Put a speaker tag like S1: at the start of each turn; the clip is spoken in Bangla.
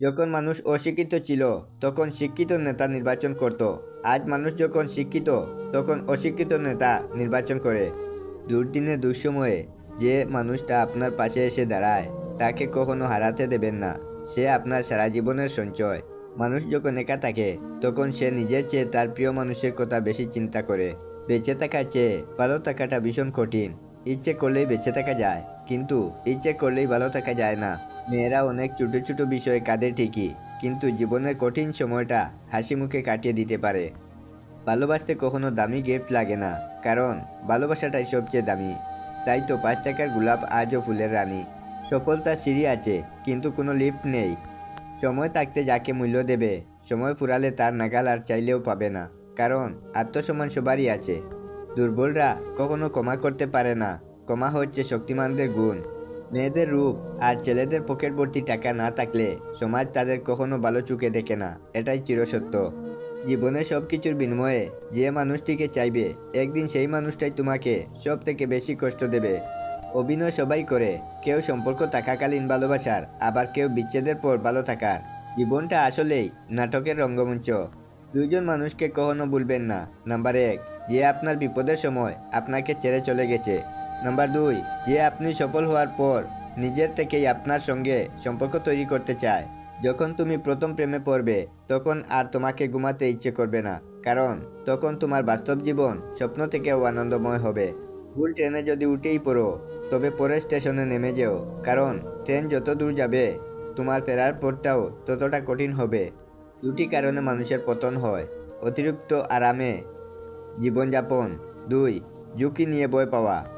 S1: যখন মানুষ অশিক্ষিত ছিল, তখন শিক্ষিত নেতা নির্বাচন করত। আজ মানুষ যখন শিক্ষিত, তখন অশিক্ষিত নেতা নির্বাচন করে। দুর্দিনে, দুঃসময়ে যে মানুষটা আপনার পাশে এসে দাঁড়ায়, তাকে কখনো হারাতে দেবেন না। সে আপনার সারা জীবনের সঞ্চয়। মানুষ যখন একা থাকে, তখন সে নিজের চেয়ে তার প্রিয় মানুষের কথা বেশি চিন্তা করে। বেঁচে থাকার চেয়ে ভালো থাকাটা ভীষণ কঠিন। ইচ্ছে করলেই বেঁচে থাকা যায়, কিন্তু ইচ্ছে করলেই ভালো থাকা যায় না। মেয়েরা অনেক ছোট ছোট বিষয়ে কাঁদে ঠিকই, কিন্তু জীবনের কঠিন সময়টা হাসি মুখে কাটিয়ে দিতে পারে। ভালোবাসতে কখনো দামি গিফট লাগে না, কারণ ভালোবাসাটাই সবচেয়ে দামি। তাই তো পাঁচ টাকার গোলাপ আজও ফুলের রানী। সফলতার সিঁড়ি আছে, কিন্তু কোনো লিফট নেই। সময় থাকতে যাকে মূল্য দেবে, সময় ফুরালে তার নাগাল আর চাইলেও পাবে না, কারণ আত্মসম্মান সবারই আছে। দুর্বলরা কখনো ক্ষমা করতে পারে না, ক্ষমা হচ্ছে শক্তিমানদের গুণ। মেয়েদের রূপ আর ছেলেদের পকেট ভর্তি টাকা না থাকলে সমাজ তাদের কখনো ভালো চোখে দেখে না, এটাই চিরসত্য। জীবনের সব কিছুর বিনিময়ে যে মানুষটিকে চাইবে, একদিন সেই মানুষটাই তোমাকে সব থেকে বেশি কষ্ট দেবে। অভিনয় সবাই করে, কেউ সম্পর্ক থাকাকালীন ভালোবাসার, আবার কেউ বিচ্ছেদের পর ভালো থাকার। জীবনটা আসলেই নাটকের রঙ্গমঞ্চ। দুইজন মানুষকে কখনো ভুলবেন না। নাম্বার এক, যে আপনার বিপদের সময় আপনাকে ছেড়ে চলে গেছে। নাম্বার দুই, যে আপনি সফল হওয়ার পর নিজের থেকেই আপনার সঙ্গে সম্পর্ক তৈরি করতে চায়। যখন তুমি প্রথম প্রেমে পড়বে, তখন আর তোমাকে ঘুমাতে ইচ্ছে করবে না। কারণ তখন তোমার বাস্তব জীবন স্বপ্ন থেকেও আনন্দময় হবে। ভুল ট্রেনে যদি উঠেই পড়ো, তবে পরের স্টেশনে নেমে যেও। কারণ ট্রেন যত দূর যাবে, তোমার ফেরার পথটাও ততটা কঠিন হবে। দুটি কারণে মানুষের পতন হয়, অতিরিক্ত আরামে। জীবনযাপন দুই, ঝুঁকি নিয়ে বই পাওয়া।